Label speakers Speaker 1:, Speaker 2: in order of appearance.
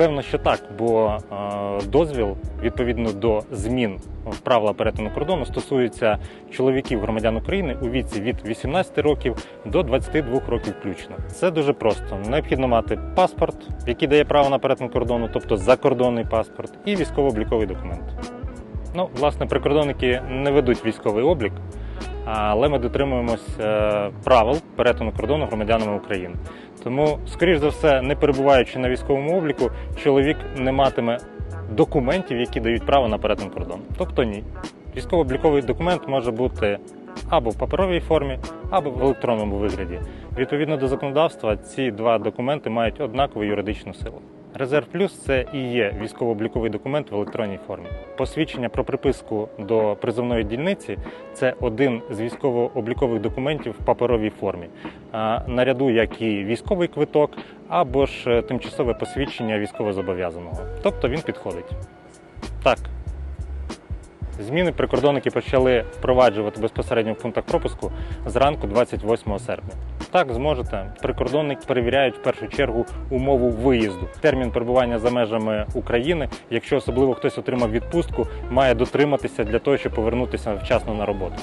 Speaker 1: Певно, що так, бо е, дозвіл відповідно до змін правила перетину кордону стосується чоловіків громадян України у віці від 18 років до 22 років включно. Це дуже просто. Необхідно мати паспорт, який дає право на перетин кордону, тобто закордонний паспорт, і військово-обліковий документ. Ну, власне, прикордонники не ведуть військовий облік, але ми дотримуємось е, правил перетину кордону громадянами України. Тому, скоріш за все, не перебуваючи на військовому обліку, чоловік не матиме документів, які дають право на перетин кордону. Тобто ні. Військово-обліковий документ може бути або в паперовій формі, або в електронному вигляді. Відповідно до законодавства, ці два документи мають однакову юридичну силу. Резерв плюс це і є військово-обліковий документ в електронній формі. Посвідчення про приписку до призовної дільниці це один з військово-облікових документів в паперовій формі, наряду як і військовий квиток або ж е, тимчасове посвідчення військовозобов'язаного. Тобто він підходить. Так. Зміни прикордонники почали впроваджувати безпосередньо в пунктах пропуску зранку 28 серпня. Так, зможете. Прикордонники перевіряють в першу чергу умову виїзду. Термін перебування за межами України, якщо особливо хтось отримав відпустку, має дотриматися для того, щоб повернутися вчасно на роботу.